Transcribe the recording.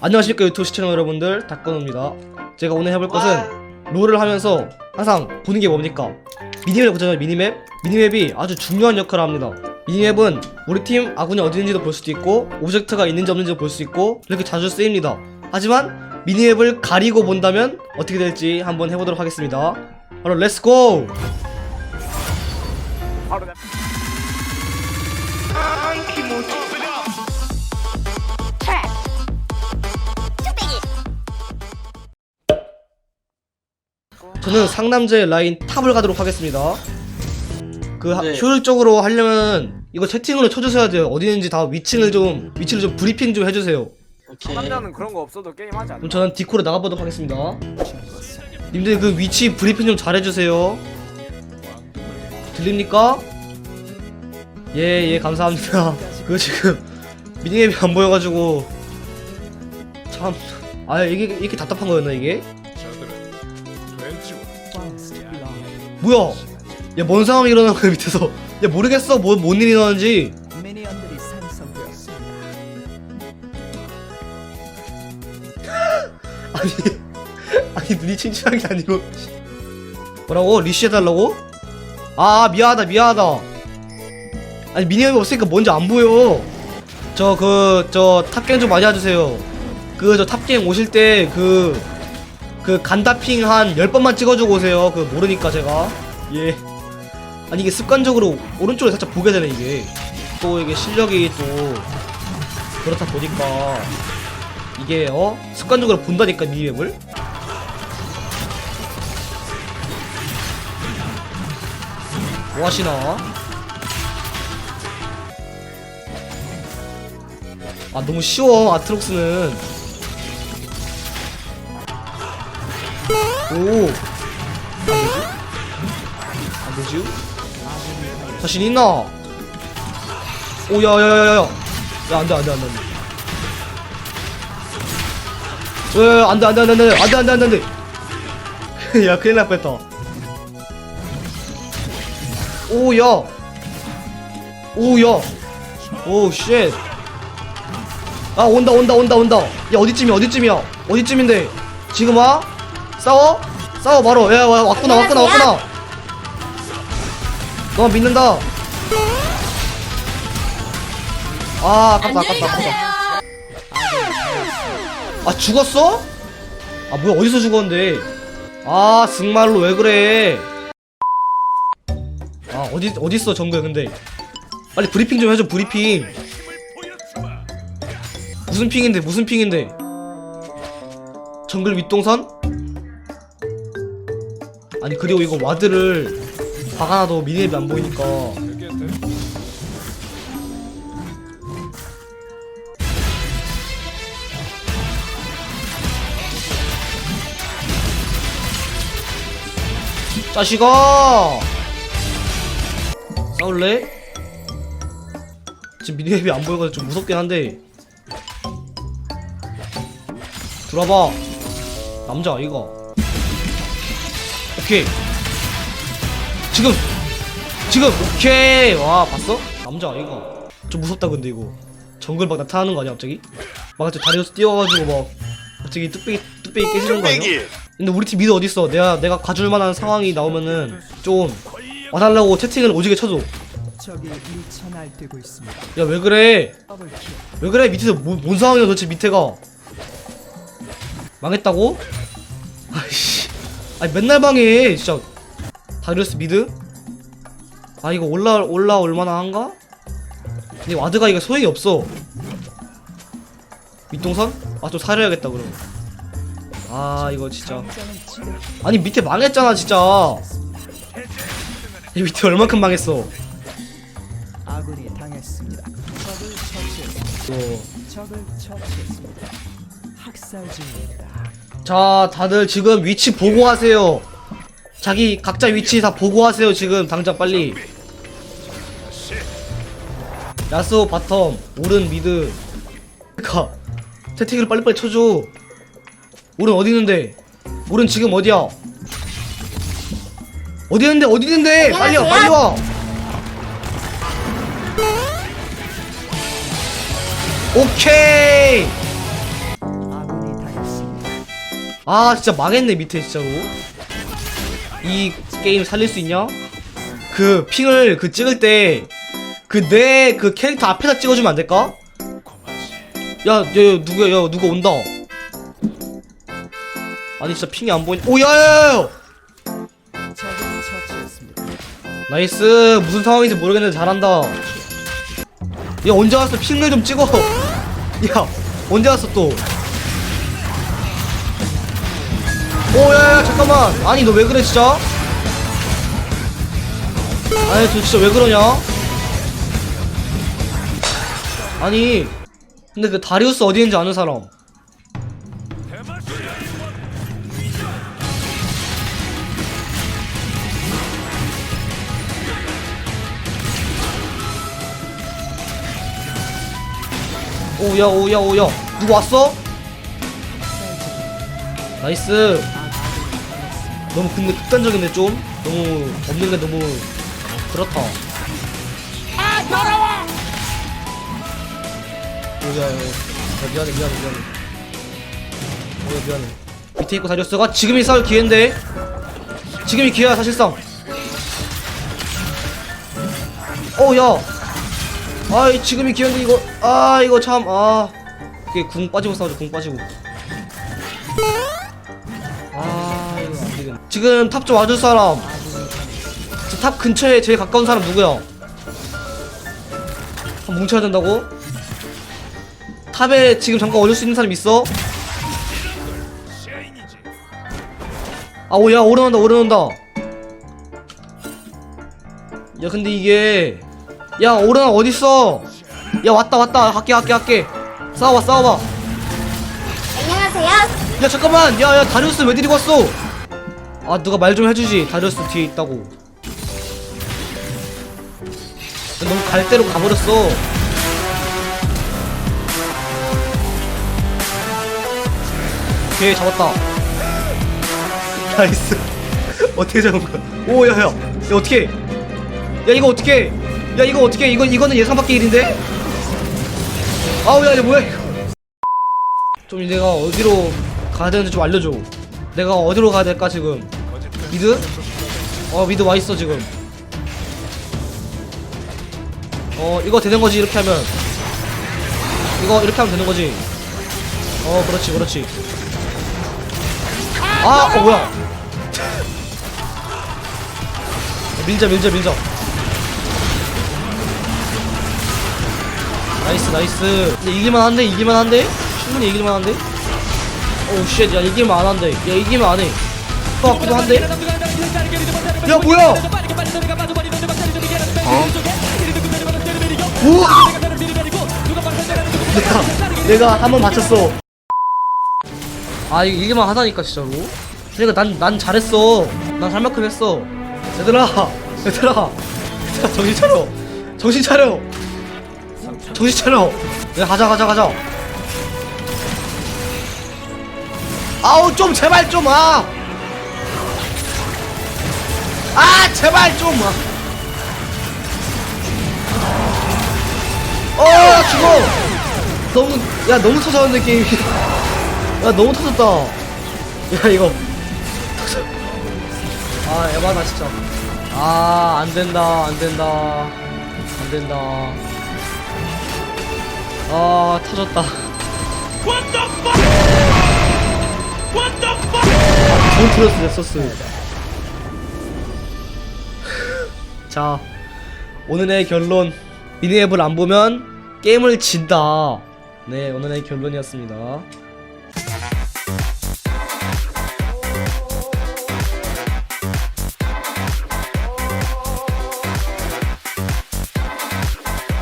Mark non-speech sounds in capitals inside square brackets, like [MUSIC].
안녕하십니까 유튜브 시청자 여러분들. 닥건우입니다. 제가 오늘 해볼 것은 롤을 하면서 항상 보는 게 뭡니까? 미니맵 보잖아요 미니맵. 미니맵이 아주 중요한 역할을 합니다. 미니맵은 우리 팀 아군이 어디 있는지도 볼 수도 있고 오브젝트가 있는지 없는지도 볼 수 있고 이렇게 자주 쓰입니다. 하지만 미니맵을 가리고 본다면 어떻게 될지 한번 해보도록 하겠습니다. 바로 렛츠고! 바로 저는 상남자의 라인 탑을 가도록 하겠습니다. 그 하- 네. 효율적으로 하려면 이거 채팅으로 쳐주셔야 돼요. 어디 있는지 다 위치를 좀 위치를 좀 브리핑 좀 해주세요. 오케이. 남자는 그런 거 없어도 게임 하지 않나? 그럼 저는 디코로 나가보도록 하겠습니다. 님들 그 위치 브리핑 좀 잘해주세요. 들립니까? 예, 예, 감사합니다. [LAUGHS] 그 지금 미니맵이 안 보여가지고 참, 아 이게 이렇게 답답한 거였나 이게? 뭐야? 야, 뭔 상황이 일어난 거야 밑에서? 야 모르겠어, 뭐 뭔 일이 일어나는지. 미니언들이 생성되었습니다. [LAUGHS] 아니 아니 눈이 칭칭한 게 아니고 뭐라고 리시 해달라고? 아 미안하다 미안하다 아니 미니언이 없으니까 뭔지 안 보여 저 그 저 탑갱 좀 많이 해주세요 그 저 탑갱 오실 때그 그 간다핑 한 10번만 찍어주고 오세요. 그 모르니까 제가. 예. 아니 이게 습관적으로 오른쪽에 살짝 보게 되네 이게. 또 이게 실력이 또 그렇다 보니까 이게 어? 습관적으로 본다니까 미니맵을? 뭐 하시나? 아 너무 쉬워 아트록스는 오. 아, 안 되지? 안 되지? 자신 있나? 오, 야, 야, 야, 야, 야. 야, 안 돼, 안 돼, 안 돼, 안 돼. 안 돼, 안 돼, 안 돼, 안 돼, 안 돼, 안 돼, 안 돼. 야, 큰일 날 뻔했다. 오, 야. 오, 야. 오, 쉣. 아, 온다, 온다, 온다, 온다. 야, 어디쯤이야, 어디쯤이야. 어디쯤인데? 지금 와? 싸워? 싸워 바로. 야 와, 왔구나 왔구나 왔구나. 너 믿는다. 아 아깝다 아깝다 아깝다. 아 죽었어? 아 뭐야 어디서 죽었는데? 아 승말로 왜 그래? 아 어디 어딨어 정글 근데? 빨리 브리핑 좀 해줘 브리핑. 무슨 핑인데 무슨 핑인데? 정글 윗동선? 아니 그리고 이거 와드를 박아놔도 미니맵이 안 보이니까. 자식아! 싸울래? 지금 미니맵이 안 보여가지고 좀 무섭긴 한데. 들어봐. 남자 이거 오케이 지금 지금 오케이 와 봤어? 남자 이거 좀 무섭다 근데 이거 정글 막 나타나는 거 아니야 갑자기? 막 갑자기 다리에서 뛰어가지고 막 갑자기 뚝배기 뚝배기 깨지는 거 아니야? 근데 우리 팀 미드 어딨어? 내가 내가 가줄 만한 상황이 나오면은 좀 와달라고 채팅을 오지게 쳐줘. 야 왜 그래? 왜 그래? 밑에서 뭐, 뭔 상황이야 도대체 밑에가? 망했다고? 아이씨, 아니 맨날 망해 진짜. 다이러스 미드? 아 이거 올라 올라올 만한가? 근데 와드가 이거 소용이 없어. 윗동선? 아 좀 사려야겠다 그럼. 아 이거 진짜. 아니 밑에 망했잖아 진짜 이 밑에 얼만큼 망했어 아군이 당했습니다. 적을 처치했습니다. 어. 적을 처치했습니다. 학살 중입니다. 자 다들 지금 위치 보고 하세요. 자기 각자 위치 다 보고 하세요 지금. 당장 빨리. 야스오 바텀 오른 미드. 가 채팅을 빨리빨리 쳐줘. 오른 어디 있는데? 오른 지금 어디야? 어디 있는데? 어디 있는데? 빨리 와 빨리 와. 오케이 아 진짜 망했네 밑에 진짜로. 이 게임 살릴 수 있냐? 그 핑을 그 찍을 때 그내그 캐릭터 앞에다 찍어주면 안 될까? 야, 야, 야 누구야? 야 누가 온다. 아니 진짜 핑이 안 보이냐 오야 야야 적을 처치했습니다. 나이스. 무슨 상황인지 모르겠는데 잘한다. 야 언제 왔어 핑을 좀 찍어? [LAUGHS] 야 언제 왔어 또 오야야 잠깐만. 아니 너 왜 그래 진짜? 아니 저 진짜 왜 그러냐? 아니 근데 그 다리우스 어디 있는지 아는 사람? 오야 오야 오야. 누구 왔어? 나이스 너무 근데 극단적인데 좀? 너무 없는 게 너무 그렇다. 아 더러워! 오야 야, 야 미안해 미안해 미안해. 오야 미안해. 밑에 있고 다리우스가? 지금이 싸울 기회인데? 지금이 기회야 사실상. 어야. 아이 지금이 기회인데 이거 아 이거 참아. 이게 궁 빠지고 싸우죠 궁 빠지고 지금 탑 좀 와줄 사람. 저 탑 근처에 제일 가까운 사람 누구야? 한 뭉쳐야 된다고? 탑에 지금 잠깐 와줄 수 있는 사람 있어? 아 오야 오른온다 오른온다. 야 근데 이게 야 오르나 어딨어? 야 왔다 왔다. 할게 할게 할게. 싸워봐 싸워봐. 안녕하세요. 야 잠깐만. 야야 다리우스 왜 데리고 왔어 아 누가 말 좀 해주지. 다리우스 뒤에 있다고. 야, 너무 갈대로 가버렸어. 오케이 잡았다. [LAUGHS] 나이스. [LAUGHS] 어떻게 잡은 거야? 오 야야. 야 어떻게 야 이거 어떻게 야 이거 어떻게 이거 이거는 예상 밖의 일인데? 아우 야 이거 뭐야 이거? 좀 내가 어디로 가야 되는지 좀 알려줘. 내가 어디로 가야 될까 지금? 미드? 어 미드 와 있어 지금. 어 이거 되는 거지 이렇게 하면. 이거 이렇게 하면 되는 거지. 어 그렇지 그렇지. 아 어 뭐야? 밀자 밀자 밀자. 나이스 나이스. 근데 이기만 한데 이기만 한데? 충분히 이기만 한데? 오우 쉣, 야 이기면 안 한대. 야 이기면 안 해. 것 같기도 한데? 야 뭐야? 우와! 내가 내가 한 번 맞췄어. 아 이거 이기만 하다니까 진짜로. 그러니까 난 난 잘했어. 난 할 만큼 했어. 얘들아, 얘들아, 얘들아 정신 차려. 정신 차려. 정신 차려. 야 가자 가자 가자. 아우 좀 제발 좀 아. 아 제발 좀 아. 어 죽어. 너무 야 너무 터졌는데 게임이. 야 너무 터졌다. 야 이거. 아 에바다 진짜. 아 안된다 안된다 안된다. 아 터졌다. 돈 틀었어 냈었 자 오늘의 결론. 미니앱을 안 보면 게임을 진다. 네 오늘의 결론이었습니다